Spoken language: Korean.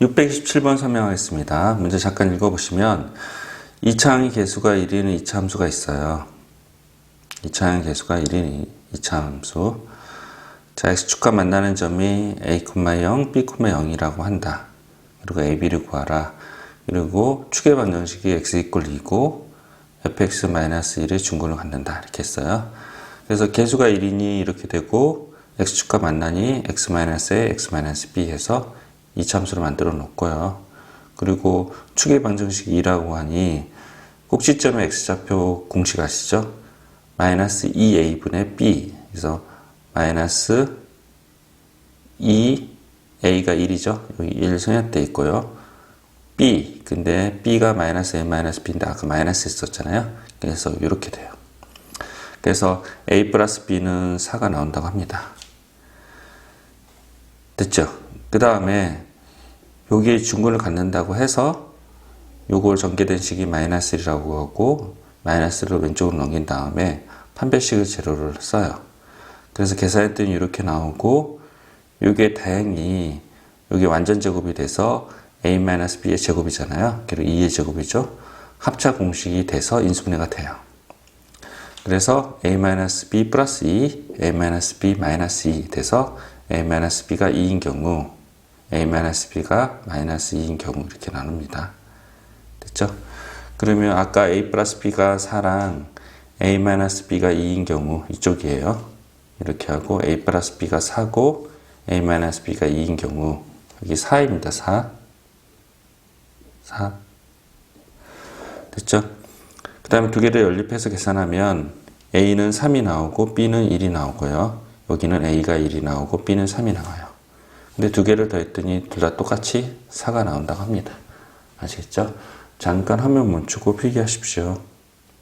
627번 설명하겠습니다. 문제 잠깐 읽어보시면 2차항의 개수가 1인 2차 함수가 있어요. 2차항의 개수가 1인 2차 함수. 자, x축과 만나는 점이 a, 0, b, 0이라고 한다. 그리고 a, b를 구하라. 그리고 축의 방정식이 x 2고 fx-1의 중근을 갖는다. 이렇게 했어요. 그래서 개수가 1이니 이렇게 되고 x축과 만나니 x-a, x-b 해서 이참수를 만들어 놓고요. 그리고 축의 방정식이 2라고 하니 꼭지점의 x좌표 공식 아시죠? 마이너스 2a분의 b 그래서 마이너스 2a가 1이죠. 여기 1 성역돼 있고요. b 근데 b가 마이너스 a 마이너스 b인데 아까 마이너스 있었잖아요. 그래서 이렇게 돼요. 그래서 a 플러스 b는 4가 나온다고 합니다. 됐죠? 그 다음에 여기에 중근을 갖는다고 해서 요걸 전개된 식이 마이너스 1이라고 하고 마이너스를 왼쪽으로 넘긴 다음에 판별식의 재료를 써요. 그래서 계산했더니 이렇게 나오고 요게 다행히 요게 완전 제곱이 돼서 a-b의 제곱이잖아요. 그리고 2의 제곱이죠. 합차 공식이 돼서 인수분해가 돼요. 그래서 a-b 플러스 2, a-b 마이너스 2 돼서 a-b가 2인 경우 a-b가 마이너스 2인 경우 이렇게 나눕니다. 됐죠? 그러면 아까 a 플러스 b가 4랑 a-b가 2인 경우 이쪽이에요. 이렇게 하고 a 플러스 b가 4고 a-b가 2인 경우 여기 4입니다. 4 4 됐죠? 그 다음에 두 개를 연립해서 계산하면 a는 3이 나오고 b는 1이 나오고요. 여기는 a가 1이 나오고 b는 3이 나와요. 근데 두 개를 더했더니 둘 다 똑같이 4가 나온다고 합니다. 아시겠죠? 잠깐 화면 멈추고 필기하십시오.